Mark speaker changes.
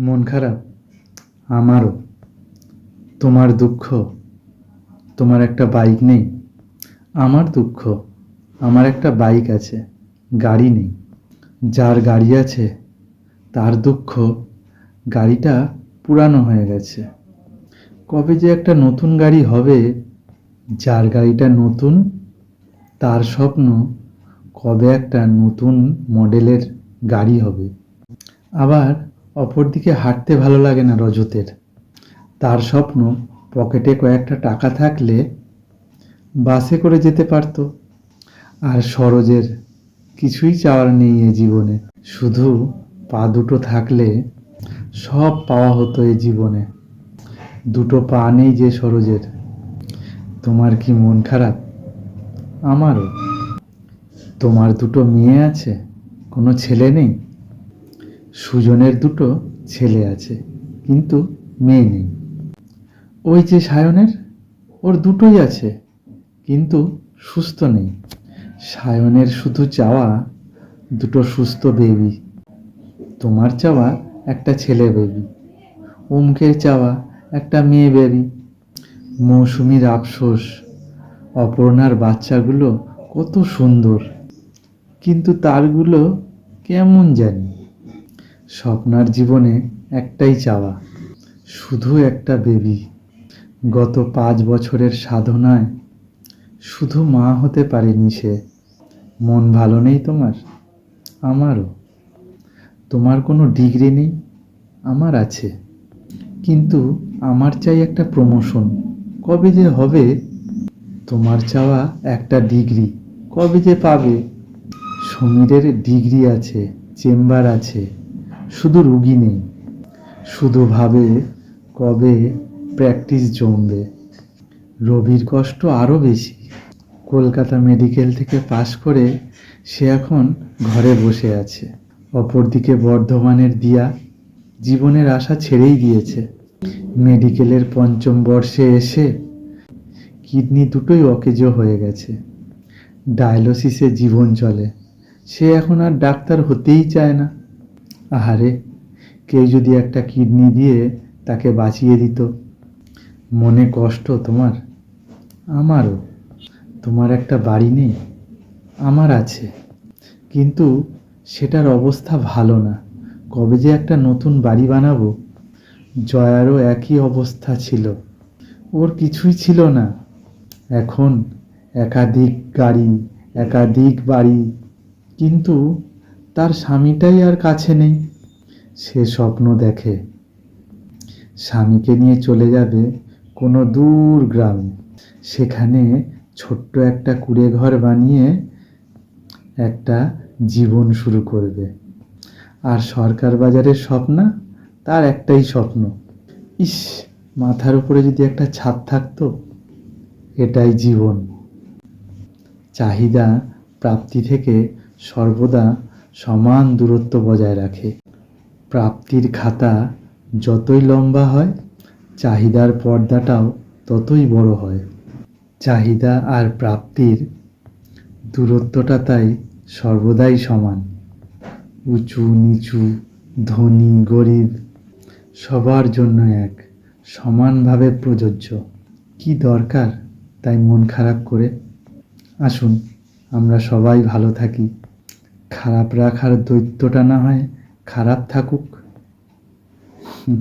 Speaker 1: মন খারাপ? আমারও। তোমার দুঃখ, তোমার একটা বাইক নেই। আমার দুঃখ, আমার একটা বাইক আছে, গাড়ি নেই। যার গাড়ি আছে, তার দুঃখ, গাড়িটা পুরানো হয়ে গেছে। কবে যে একটা নতুন গাড়ি হবে, যার গাড়িটা নতুন, তার স্বপ্ন কবে একটা নতুন মডেলের গাড়ি হবে। আবার অপরদিকে হাঁটতে ভালো লাগে না রজতের। তার স্বপ্ন পকেটে কয়েকটা টাকা থাকলে বাসে করে যেতে পারতো। আর সরোজের কিছুই চাওয়ার নেই এ জীবনে। শুধু পা দুটো থাকলে সব পাওয়া হতো এ জীবনে। দুটো পা নেই যে সরোজের। তোমার কি মন খারাপ? আমারও। তোমার দুটো মেয়ে আছে? কোনো ছেলে নেই? সুজনের দুটো ছেলে আছে, কিন্তু মেয়ে নেই। ওই যে সায়নের, ওর দুটোই আছে, কিন্তু সুস্থ নেই। সায়নের শুধু চাওয়া দুটো সুস্থ বেবি তোমার চাওয়া একটা ছেলে বেবি ওমকের চাওয়া একটা মেয়ে বেবি মৌসুমীর আফসোস, অপর্ণার বাচ্চাগুলো কত সুন্দর। কিন্তু তারগুলো কেমন জানি? স্বপ্নার জীবনে একটাই চাওয়া, শুধু একটা বেবি। গত পাঁচ বছরের সাধনায় শুধু মা হতে পারেনি সে। মন ভালো নেই তোমার? আমারও। তোমার কোনো ডিগ্রি নেই? আমার আছে। কিন্তু আমার চাই একটা প্রমোশন। কবে যে হবে? তোমার চাওয়া একটা ডিগ্রি। কবে যে পাবে? সমীরের ডিগ্রি আছে, চেম্বার আছে। শুধু রুগী নেই, শুধু ভাবে কবে প্র্যাকটিস জমবে। রবির কষ্ট আরও বেশি। কলকাতা মেডিকেল থেকে পাশ করে সে এখন ঘরে বসে আছে। অপরদিকে বর্ধমানের দিয়া জীবনের আশা ছেড়েই দিয়েছে মেডিকেলের পঞ্চম বর্ষে এসে কিডনি দুটোই অকেজো হয়ে গেছে। ডায়ালিসিসে জীবন চলে। সে এখন আর ডাক্তার হতেই চায় না। আহারে, কেউ যদি একটা কিডনি দিয়ে তাকে বাঁচিয়ে দিত, মনে কষ্ট তোমার? আমারও। তোমার একটা বাড়ি নেই, আমার আছে। কিন্তু সেটার অবস্থা ভালো না। কবে যে একটা নতুন বাড়ি বানাবো, জয়ারও একই অবস্থা ছিল। ওর কিছুই ছিল না। এখন একাধিক গাড়ি, একাধিক বাড়ি, কিন্তু তার স্বামীটাই আর কাছে নেই। সে স্বপ্ন দেখে। স্বামীকে নিয়ে চলে যাবে কোনো দূর গ্রামে। সেখানে ছোট্ট একটা কুড়ে ঘর বানিয়ে একটা জীবন শুরু করবে। আর সরকার বাজারের স্বপ্না তার একটাই স্বপ্ন। ইস, মাথার উপরে যদি একটা ছাদ থাকতো, এটাই জীবন। চাহিদা, প্রাপ্তি থেকে সর্বদা সমান দূরত্ব বজায় রাখে। প্রাপ্তির খাতা যতই লম্বা হয়, চাহিদার পর্দাটাও ততই বড় হয়। চাহিদা আর প্রাপ্তির দূরত্বটা তাই সর্বদাই সমান। উঁচু, নিচু, ধনী, গরিব, সবার জন্য এক, সমানভাবে প্রযোজ্য। কি দরকার তাই মন খারাপ করে? আসুন, আমরা সবাই ভালো থাকি। খারাপ রাখার দৈত্যটা না হয় খারাপ থাকুক। হুম।